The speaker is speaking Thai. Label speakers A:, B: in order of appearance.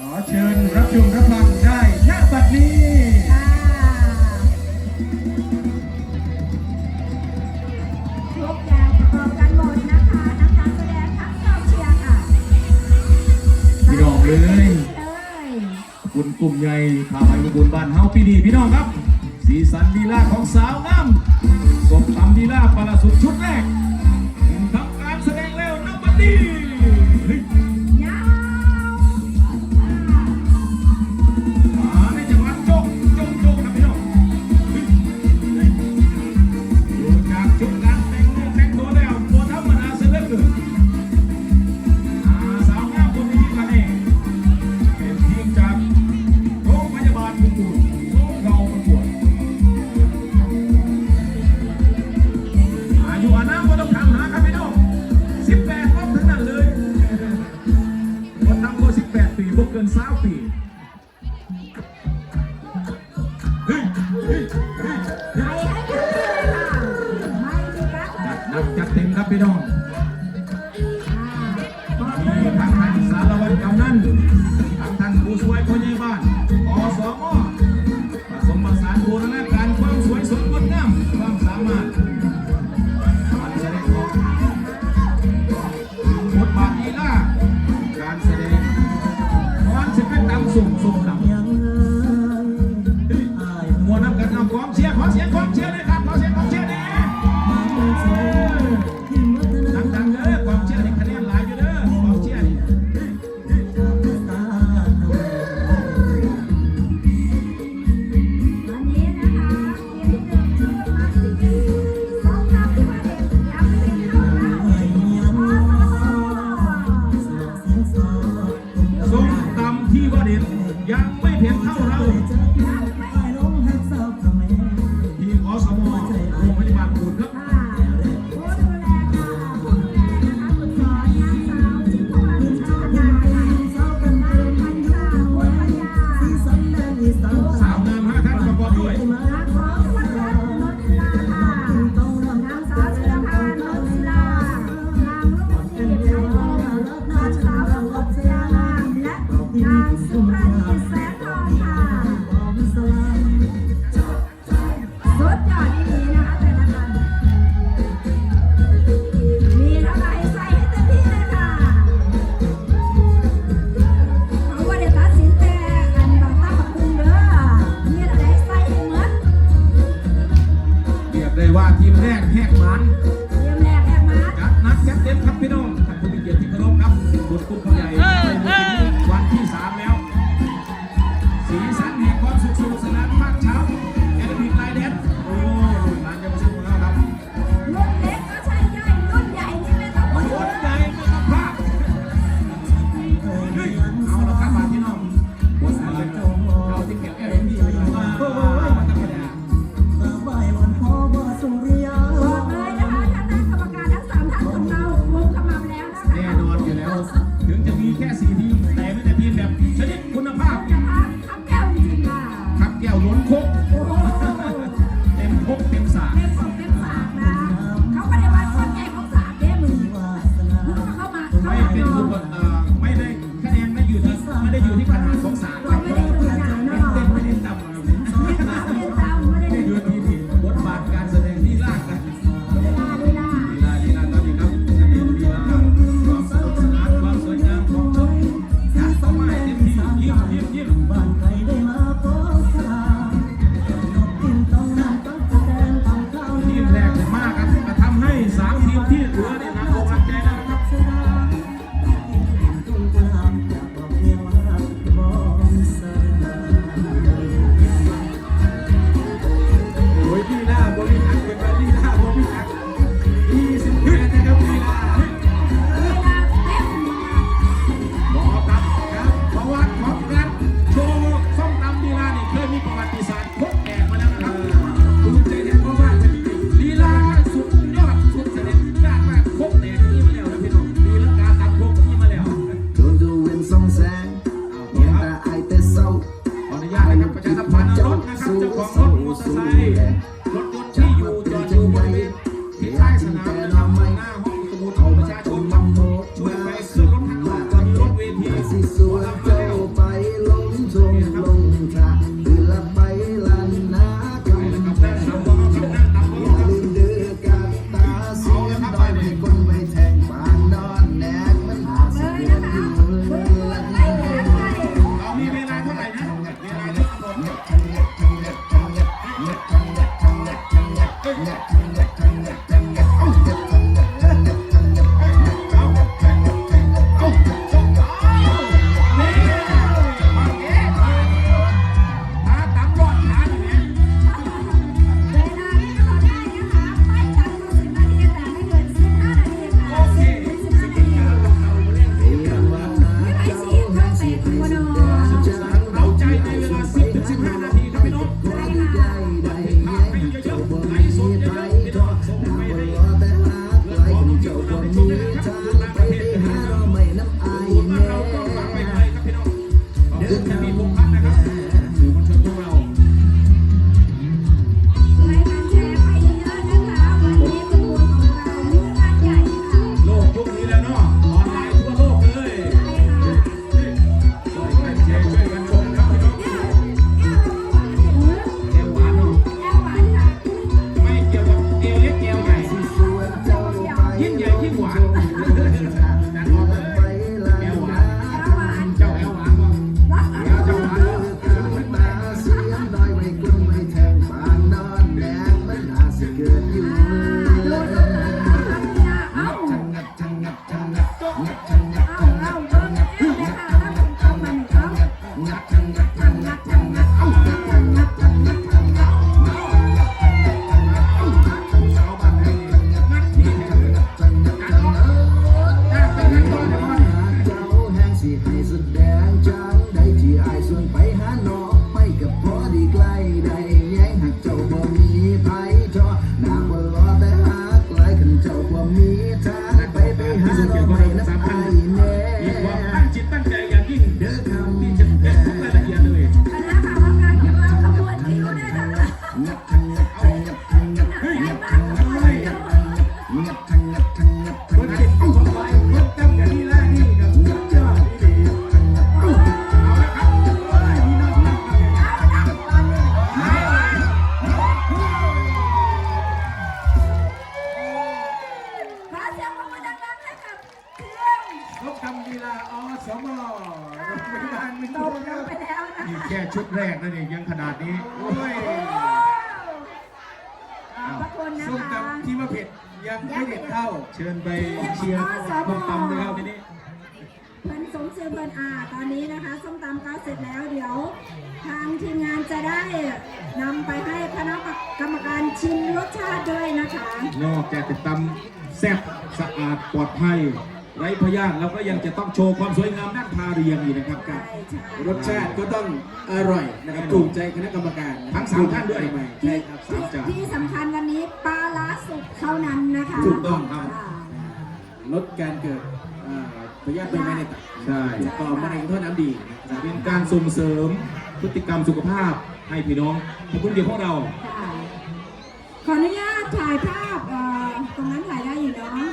A: ขอเชิญรับชมรับฟังได้ณบัดนี้
B: ยกยาวประกอบกันหมดนะคะทั้งการแสดงทั้งกองเชียร์ค่ะ
A: พี่น้องเลย
B: เลย
A: บุณกลุ่มใหญ่พาไปบุญบ้านเฮาปีดีพี่น้องครับ สีสันดีล่าของสาวน้ำสมตำดีล่า
B: ปลาสุด
A: ชุดแร
B: กทำ
A: การแสดงแล้วน้ณบัดนี้ 空。 งัด
B: คะ
A: แค่ชุดแรกนะนี่ยังขนาดนี้โอ้ย
B: ขอบพระคุณนะ
C: ส้ม
B: คะ
C: ตำที่มาเผ็ดยังไม่เด็ดเท่า
A: เชิญไปเชียร์ต้มตำนะครับทีนี้
B: เพิ่นสมชื่อเพิ่นอาตอนนี้นะคะส้มตำก็เสร็จแล้วเดี๋ยว ทางทีมงานจะได้นำไปให้คณะกรรมการชิมรสชาติด้วยนะคะ
A: นอกจากจะตำแซ่บสะอาดปลอดภัย ไร้พยาธิเราก็ยังจะต้องโชว์ความสวยงามด้านพาเรียงอีกนะครับกับ
B: ใช่ใช่
C: รสชาติก็ต้องอร่อยนะครับถูกใจคณะกรรมการนะครั
A: ทั้
C: บ
A: งสามท่านด้วย
C: ใช่ครับ
B: ที่ที่ที่สำคัญวันนี้ปลาล้าสุกเท่านั้นนะคะ
A: ถูกต้องครับ
B: ค่ะ
C: ลดการเกิดอ่าพยาธิใบไม้ในตับ
A: ใช่
C: ต่อมะเร็งท่อน้ำดีนะครับ
A: เป็นการส่งเสริมพฤติกรรมสุขภาพให้พี่น้องทุกคนเดียวของเรา
B: ค่ะขออนุญาตถ่ายภาพเอ่อตรงนั้นถ่ายได้อยู่เนาะ